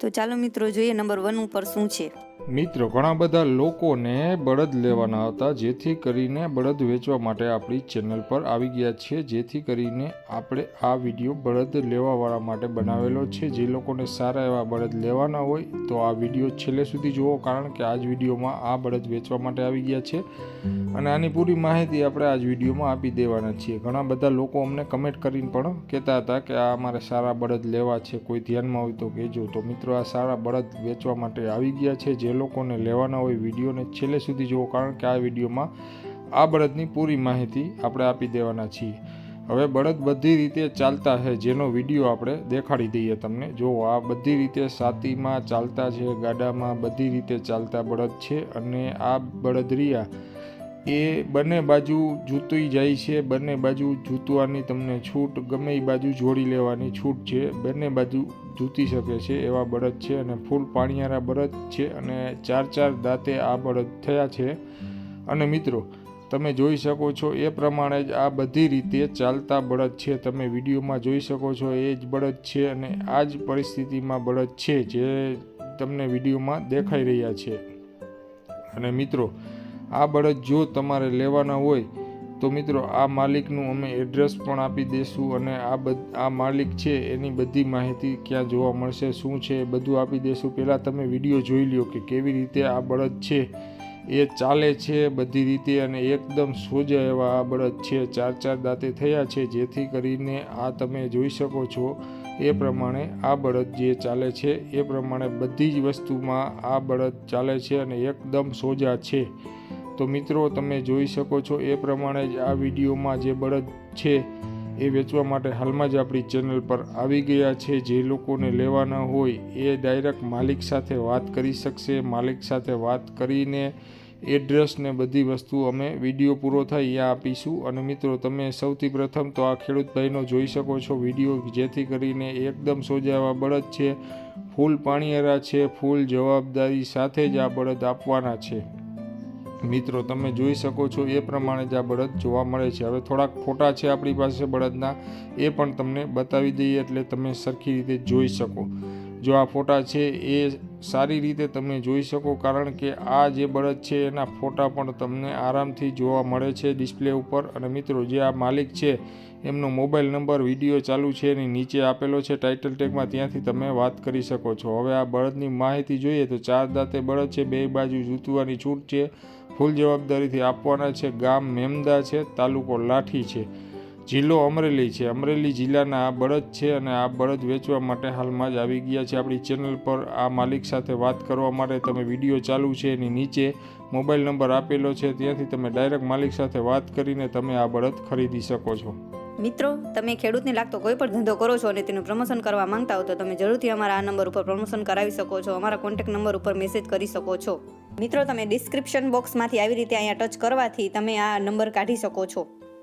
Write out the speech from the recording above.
તો ચાલો મિત્રો જોઈએ નંબર વન ઉપર શું છે. મિત્રો, ઘણા બધા લોકોને બળદ લેવાના હતા, જેથી કરીને બળદ વેચવા માટે આપણી ચેનલ પર આવી ગયા છે, જેથી કરીને આપણે આ વીડિયો બળદ લેવાવાળા માટે બનાવેલો છે. જે લોકોને સારા એવા બળદ લેવાના હોય તો આ વીડિયો છેલ્લે સુધી જુઓ, કારણ કે આ જ વિડીયોમાં આ બળદ વેચવા માટે આવી ગયા છે. અને આની પૂરી માહિતી આપણે આ જ વિડીયોમાં આપી દેવાના છીએ. ઘણા બધા લોકો અમને કમેન્ટ કરીને પણ કહેતા હતા કે આ અમારે સારા બળદ લેવા છે, કોઈ ધ્યાનમાં હોય તો કહેજો. તો મિત્રો આ સારા બળદ વેચવા માટે આવી ગયા છે. જે લોકોને લેવાના હોય વિડીયોને છેલ્લે સુધી જુઓ, કારણ કે આ વિડીયોમાં આ બળદની પૂરી માહિતી આપણે આપી દેવાના છીએ. હવે બળદ બધી રીતે ચાલતા છે જેનો વીડિયો આપણે દેખાડી દઈએ તમને. જો આ બધી રીતે સાતીમાં ચાલતા છે, ગાડામાં બધી રીતે ચાલતા બળદ છે અને આ બળદરિયા એ બંને બાજુ જૂતી જાય છે, બંને બાજુ જૂતવાની તમને છૂટ, ગમે એ બાજુ જોડી લેવાની છૂટ છે. બંને બાજુ જૂતી શકે છે એવા બળદ છે અને ફૂલ પાણીયારા બળદ છે અને ચાર ચાર દાંતે આ બળદ થયા છે. અને મિત્રો, તમે જોઈ શકો છો એ પ્રમાણે જ આ બધી રીતે ચાલતા બળદ છે. તમે વિડીયોમાં જોઈ શકો છો એ જ બળદ છે અને આ જ પરિસ્થિતિમાં બળદ છે જે તમને વિડીયોમાં દેખાઈ રહ્યા છે. અને મિત્રો આ બળદ જો તમારે લેવાના હોય, તો મિત્રો આ માલિકનું અમે એડ્રેસ પણ આપી દઈશું અને આ બધ, આ માલિક છે એની બધી માહિતી ક્યાં જોવા મળશે, શું છે એ બધું આપી દઈશું પહેલાં તમે વીડિયો જોઈ લ્યો કે કેવી રીતે આ બળદ છે. એ ચાલે છે બધી રીતે અને એકદમ સોજા એવા આ બળદ છે. ચાર ચાર દાંતે થયા છે, જેથી કરીને આ તમે જોઈ શકો છો એ પ્રમાણે આ બળદ જે ચાલે છે, એ પ્રમાણે બધી જ વસ્તુમાં આ બળદ ચાલે છે અને એકદમ સોજા છે. તો મિત્રો, તમે જોઈ શકો છો એ પ્રમાણે જ આ વિડીયોમાં જે બળદ છે એ વેચવા માટે હાલમાં જ આપણી ચેનલ પર આવી ગયા છે. જે લોકોને લેવાના હોય એ ડાયરેક્ટ માલિક સાથે વાત કરી શકશે. માલિક સાથે વાત કરીને એડ્રેસ ને બધી વસ્તુ અમે વીડિયો પૂરો થાય એ આપીશું. અને મિત્રો, તમે સૌથી પ્રથમ તો આ ખેડૂત ભાઈનો જોઈ શકો છો વીડિયો, જેથી કરીને એકદમ સોજાવા બળદ છે. ફૂલ પાણીયારા છે, ફૂલ જવાબદારી સાથે જ આ બળદ આપવાના છે. મિત્રો, તમે જોઈ શકો છો એ પ્રમાણે જ આ બળદ જોવા મળે છે. હવે થોડાક ફોટા છે આપણી પાસે બળદના, એ પણ તમને બતાવી દઈએ એટલે તમે સરખી રીતે જોઈ શકો. જો આ ફોટા છે, એ સારી રીતે તમે જોઈ શકો, કારણ કે આ જે બળદ છે, એના ફોટા પણ તમને આરામથી જોવા મળે છે ડિસ્પ્લે ઉપર. અને મિત્રો, જે આ માલિક છે, એમનો મોબાઈલ નંબર, વીડિયો ચાલુ છે, એની નીચે આપેલો છે, ટાઇટલ ટેગમાં ત્યાંથી તમે વાત કરી શકો છો. હવે આ બળદની માહિતી જોઈએ તો ચાર દાંતે બળદ છે, બે બાજુ જૂતવાની છૂટ છે, ફૂલ જવાબદારીથી આપવાના છે, ગામ મેમદા છે, તાલુકો લાઠી છે. જિલ્લો અમરેલી છે. અમરેલી જિલ્લાના આ બળદ છે અને આ બળદ વેચવા માટે હાલમાં જ આવી ગયા છે. આપણી ચેનલ પર આ માલિક સાથે વાત કરવા માટે તમે વીડિયો ચાલુ છે. એની નીચે મોબાઈલ નંબર આપેલો છે. ત્યાંથી તમે ડાયરેક્ટ માલિક સાથે વાત કરીને તમે આ બળદ ખરીદી શકો છો. મિત્રો, તમે ખેડૂતને લાગતો કોઈ પણ ધંધો કરો છો અને તેનું પ્રમોશન કરવા માંગતા હો તો તમે જરૂરથી અમારા આ નંબર ઉપર પ્રમોશન કરાવી શકો છો. અમારા કોન્ટેક્ટ નંબર ઉપર મેસેજ કરી શકો છો. મિત્રો, તમે ડિસ્ક્રિપ્શન બોક્સમાંથી આવી રીતે અહીંયા ટચ કરવાથી તમે આ નંબર કાઢી શકો છો.